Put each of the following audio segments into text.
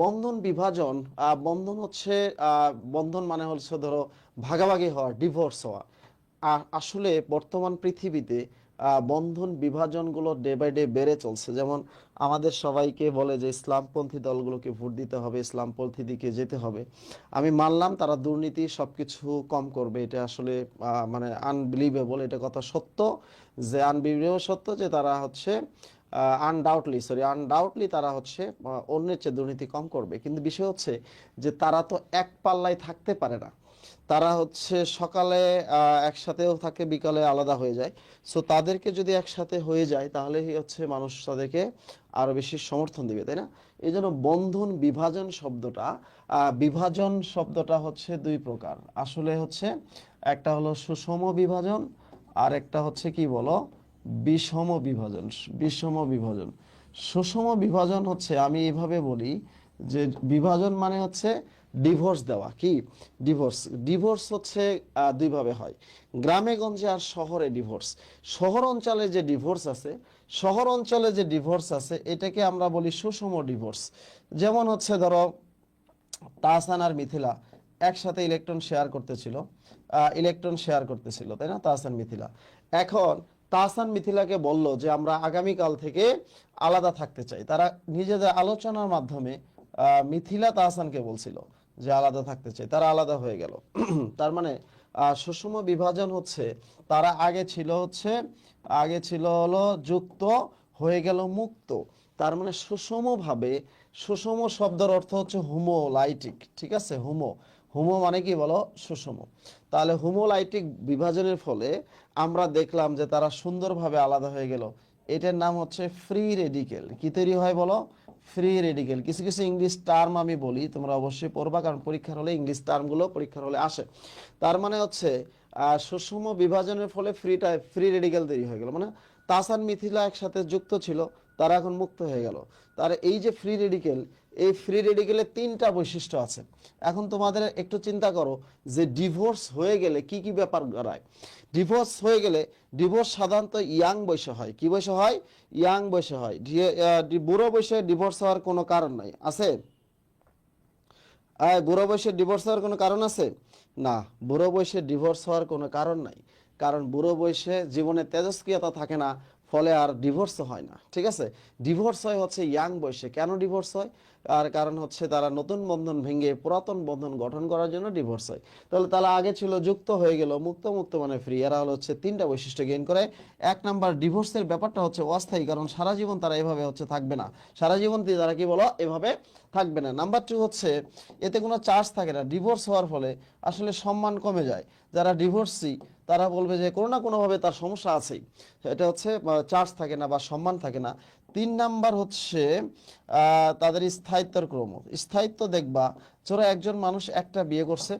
বন্ধন বিভাজন বন্ধন হচ্ছে বন্ধন মানে হচ্ছে ধরো ভাগাভাগি হওয়া ডিভোর্স হওয়া। আসলে বর্তমান পৃথিবীতে বন্ধন বিভাজনগুলো ডে বাই ডে বেড়ে চলছে। যেমন আমাদের সবাইকে বলে যে ইসলামপন্থী দলগুলোকে ভোট দিতে হবে, ইসলামপন্থী দিকে যেতে হবে। আমি মানলাম তারা দুর্নীতি সব কিছু কম করবে। এটা আসলে মানে আনবিলিভেবল এটা কথা সত্য। যে আনবিলিভেবল সত্য যে তারা হচ্ছে আনডাউটলি সরি আনডাউটলি তারা হচ্ছে অন্যের চেয়ে দুর্নীতি কম করবে। কিন্তু বিষয় হচ্ছে যে তারা তো এক পাল্লায় থাকতে পারে না। তারা হচ্ছে সকালে একসাথেও থাকে, বিকালে আলাদা হয়ে যায়। সো তাদেরকে যদি একসাথে হয়ে যায় তাহলে হচ্ছে মানুষ তাদেরকে আরও বেশি সমর্থন দিবে, তাই না? এই জন্য বন্ধন বিভাজন শব্দটা বিভাজন শব্দটা হচ্ছে দুই প্রকার। আসলে হচ্ছে একটা হলো সুষম বিভাজন আর একটা হচ্ছে কি বলো? বিষম বিভাজন বিষম বিভাজন। সুষম বিভাজন হচ্ছে, আমি এভাবে বলি যে বিভাজন মানে হচ্ছে ডিভোর্স দেওয়া, কি? ডিভোর্স ডিভোর্স হচ্ছে দুইভাবে হয়। গ্রামে, গঞ্জে আর শহরে ডিভোর্স শহর অঞ্চলে যে ডিভোর্স আছে, শহর অঞ্চলে যে ডিভোর্স আছে, এটাকে আমরা বলি সুষম ডিভোর্স যেমন হচ্ছে, ধরো, তাহসান আর মিথিলা একসাথে ইলেকট্রন শেয়ার করতেছিল ইলেকট্রন শেয়ার করতেছিল, তাই না? তাহসান মিথিলা। এখন তাহসান মিথিলাকে বলল যে, আমরা আগামীকাল থেকে আলাদা থাকতে চাই। তারা নিজেদের আলোচনার মাধ্যমে মিথিলা তাহসানকে বলছিল যে, আলাদা থাকতে চাই। তারা আলাদা হয়ে গেল। তার মানে সুষম বিভাজন হচ্ছে, তারা আগে ছিল হচ্ছে, আগে ছিল হলো যুক্ত, হয়ে গেল মুক্ত। তার মানে সুষমভাবে, সুষম শব্দের অর্থ হচ্ছে হোমোলাইটিক ঠিক আছে? হোমো। হোমো মানে কি বলো? সুষম। তাহলে হোমোলাইটিক বিভাজনের ফলে আমরা দেখলাম যে তারা সুন্দরভাবে আলাদা হয়ে গেল। এটার নাম হচ্ছে ফ্রি রেডিকেল। কি তৈরি হয় বলো? Free radical. কিছু কিছু ইংলিশ টার্ম আমি বলি, তোমরা অবশ্যই পড়বা, কারণ পরীক্ষার হলে ইংলিশ টার্মগুলো পরীক্ষার হলে আসে। তার মানে হচ্ছে সুষম বিভাজনের ফলে ফ্রিটা, ফ্রি রেডিকেল তৈরি হয়ে গেল। মানে তাসান মিথিলা একসাথে যুক্ত ছিল। তারা এখন মুক্ত হয়ে গেল। তার এই যে ফ্রি রেডিকেল এই ফ্রি রেডিকেলের তিনটা বৈশিষ্ট্য আছে। এখন তোমাদের একটু চিন্তা করো যে ডিভোর্স হয়ে গেলে কি কি ব্যাপার গড়ায় ডিভোর্স হয়ে গেলে ডিভোর্স সাধারণত ইয়াং বয়সে হয়। কি বয়সে হয়? ইয়াং বয়সে হয়। বুড়ো বয়সে ডিভোর্স হওয়ার কোনো কারণ নাই। আছে? বুড়ো বয়সে ডিভোর্স হওয়ার কোনো কারণ আছে? না, বুড়ো বয়সে ডিভোর্স হওয়ার কোনো কারণ নাই। কারণ বুড়ো বয়সে জীবনে তেজস্ক্রিয়তা থাকে না ফলে আর ডিভোর্স হয় না, ঠিক আছে? ডিভোর্স হয় হচ্ছে ইয়াং বয়সে। কেন ডিভোর্স হয়? আর কারণ হচ্ছে তারা নতুন বন্ধন ভেঙে পুরাতন বন্ধন গঠন করার জন্য ডিভোর্স হয়। তাহলে তারা আগে ছিল যুক্ত হয়ে গেল, মুক্ত মুক্ত মানে ফ্রি এরা হলো হচ্ছে তিনটা বৈশিষ্ট্য গেইন করে। এক নাম্বার ডিভোর্সের ব্যাপারটা হচ্ছে অস্থায়ী, কারণ সারা জীবন তারা এভাবে হচ্ছে থাকবে না। সারা জীবন তারা কি বলো? এভাবে থাকবে না। নাম্বার টু হচ্ছে, এতে কোনো চার্জ থাকে না। ডিভোর্স হওয়ার ফলে আসলে সম্মান কমে যায়। যারা ডিভোর্সি তারা বলবে যে কোনো না কোনোভাবে তার সমস্যা আছেই। এটা হচ্ছে চার্জ থাকে না বা সম্মান থাকে না। তিন নাম্বার হচ্ছে তাদের স্থায়িত্বর ক্রম। স্থায়িত্ব দেখবা, ধরো একজন মানুষ একটা বিয়ে করছে,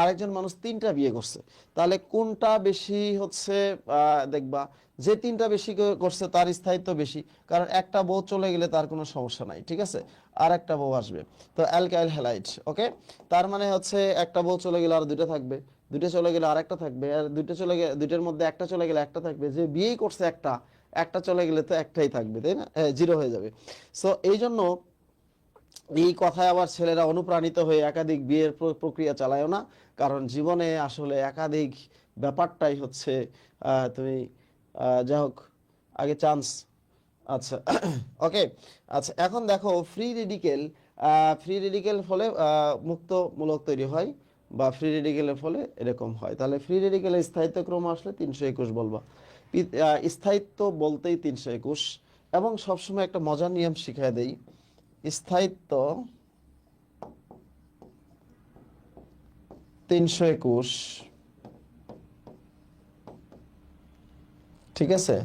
আরেকজন মানুষ তিনটা বিয়ে করছে। তাহলে কোনটা বেশি হচ্ছে দেখবা, যে তিনটা বেশি করছে তার স্থায়িত্ব বেশি, কারণ একটা বউ চলে গেলে তার কোনো সমস্যা নাই, ঠিক আছে? আর একটা বউ আসবে। তো অ্যালকাইল হ্যালাইট, ওকে? তার মানে হচ্ছে একটা বউ চলে গেলে আর দুটো থাকবে দুটো চলে গেলে আরেকটা থাকবে, আর দুটো চলে গেলে দুটোর মধ্যে একটা চলে গেলে একটা থাকবে। যে বিয়েই করছে একটা একটা চলে গেলে তো একটাই থাকবে, তাই না? জিরো হয়ে যাবে। সো এই জন্য এই কথায় আবার ছেলেরা অনুপ্রাণিত হয়ে একাধিক বিয়ের প্রক্রিয়া চালায়ও না, কারণ জীবনে আসলে একাধিক ব্যাপারটাই হচ্ছে তুমি যাই হোক, আগে চান্স আচ্ছা ওকে আচ্ছা এখন দেখো ফ্রি রেডিকেল ফ্রি রেডিকেল ফলে মুক্তমূলক তৈরি হয়, বা ফ্রি রেডিকেলের ফলে এরকম হয়। তাহলে ফ্রি রেডিকেলের স্থায়িত্ব ক্রম আসলে তিনশো একুশ বলবা। স্থায়িত্ব বলতেই তিনশো একুশ, এবং সবসময় একটা মজার নিয়ম শিখাই দেই। স্থায়িত্ব তিনশো একুশ। ঠিক আছে?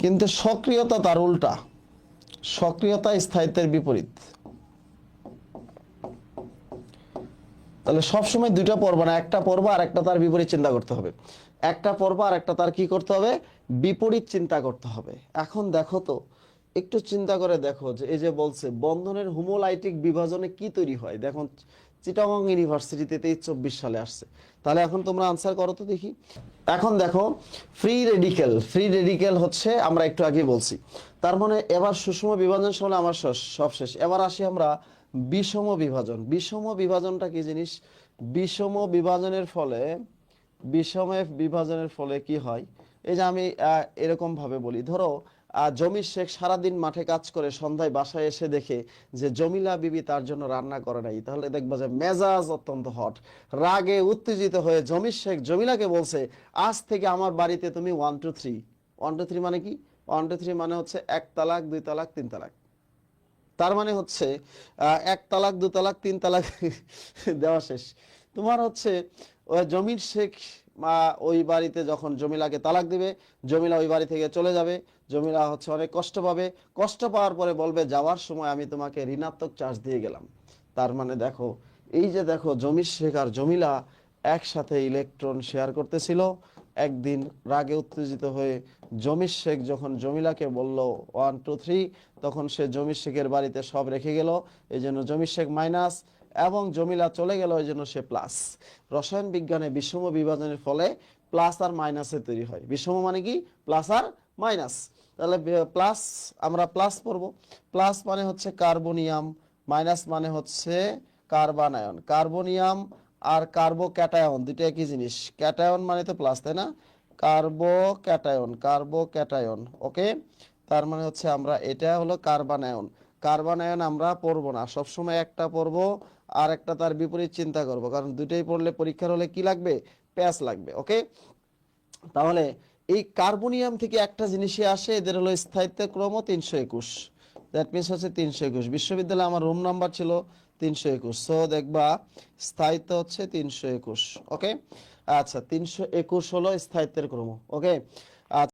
কিন্তু সক্রিয়তা তার উল্টা। সক্রিয়তা স্থায়িত্বের বিপরীত। তাহলে সবসময় দুইটা পর্ব না, একটা পর্ব আর একটা তার বিপরীত চিন্তা করতে হবে। একটা পর্ব আর একটা তার কি করতে হবে? বিপরীত চিন্তা করতে হবে। এখন দেখো তো, একটু চিন্তা করে দেখো যে এই যে বলছে, বন্ধনের হোমোলাইটিক বিভাজনে কি তৈরি হয়? দেখো, চিটাগং ইউনিভার্সিটিতে তেইশ চব্বিশ সালে আসছে। তাহলে এখন তোমরা আনসার করো তো দেখি। এখন দেখো ফ্রি রেডিকেল ফ্রি রেডিকেল হচ্ছে, আমরা একটু আগে বলছি। তার মানে এবার সুষম বিভাজন সময় আমার সব শেষ। এবার আসি আমরা বিষম বিভাজন। বিষম বিভাজনটা কি জিনিস? বিষম বিভাজনের ফলে বিষমে বিভাজনের ফলে কি হয়? এই যে আমি এরকম ভাবে বলি। ধরো জমির শেখ সারাদিন মাঠে কাজ করে, সন্ধ্যায় বাসায় এসে দেখে যে জমিলা বিবি তার জন্য রান্না করে নাই, তাহলে দেখবা যে মেজাজ অত্যন্ত হট। রাগে উত্তেজিত হয়ে জমির শেখ জমিলাকে বলছে, আজ থেকে আমার বাড়িতে তুমি one two three one two three মানে কি? ওয়ান টু থ্রি মানে হচ্ছে এক তালাক, দুই তালাক, তিন তালাক। তার মানে হচ্ছে এক তালাক, দু তালাক, তিন তালাক দেওয়া শেষ। তোমার হচ্ছে জমির শেখ, মা ওই বাড়িতে যখন জমিলাকে তালাক দিবে, জমিলা ওই বাড়ি থেকে চলে যাবে। জমিলা হচ্ছে অনেক কষ্ট পাবে। কষ্ট পাওয়ার পরে বলবে, যাওয়ার সময় আমি তোমাকে ঋণাত্মক চার্জ দিয়ে গেলাম। তার মানে দেখো, এই যে দেখো, জমির শেখ আর জমিলা একসাথে ইলেকট্রন শেয়ার করতেছিল। একদিন রাগে উত্তেজিত হয়ে জমির শেখ যখন জমিলাকে বলল ওয়ান টু থ্রি তখন সে জমির শেখের বাড়িতে সব রেখে গেল। এই জন্য জমির শেখ মাইনাস এবং জমিলা চলে গেল ওই জন্য সে প্লাস রসায়ন বিজ্ঞানে বিষম বিভাজনের ফলে প্লাস আর মাইনাসে তৈরি হয়। বিষম মানে কি? প্লাস আর মাইনাস তাহলে প্লাস আমরা প্লাস পড়ব। প্লাস মানে হচ্ছে কার্বনিয়াম মাইনাস মানে হচ্ছে কার্বানায়ন। কার্বনিয়াম আর কার্বো ক্যাটায়ন দুটো একই জিনিস। ক্যাটায়ন মানে তো প্লাস তাই না? কার্বো ক্যাটায়ন কার্বো ক্যাটায়ন ওকে তার মানে হচ্ছে আমরা, এটা হলো কার্বানায়ন। কার্বানায়ন আমরা পড়ব না। সবসময় একটা পড়ব আর একটা তার বিপরীত চিন্তা করব। কারণ দুটোই পড়লে পরীক্ষার হলে কি লাগবে? প্যাস লাগবে ওকে তাহলে এই কার্বনিয়াম থেকে একটা জিনিসই আসে, এদের হলো স্থায়িত্ব ক্রম তিনশো একুশ। দ্যাট মিনস হচ্ছে তিনশো একুশ। বিশ্ববিদ্যালয়ে আমার রুম নাম্বার ছিল তিনশো একুশ। সো দেখবা, স্থায়িত্ব হচ্ছে তিনশো একুশ ওকে আচ্ছা তিনশো একুশ হলো স্থায়িত্বের ক্রম ওকে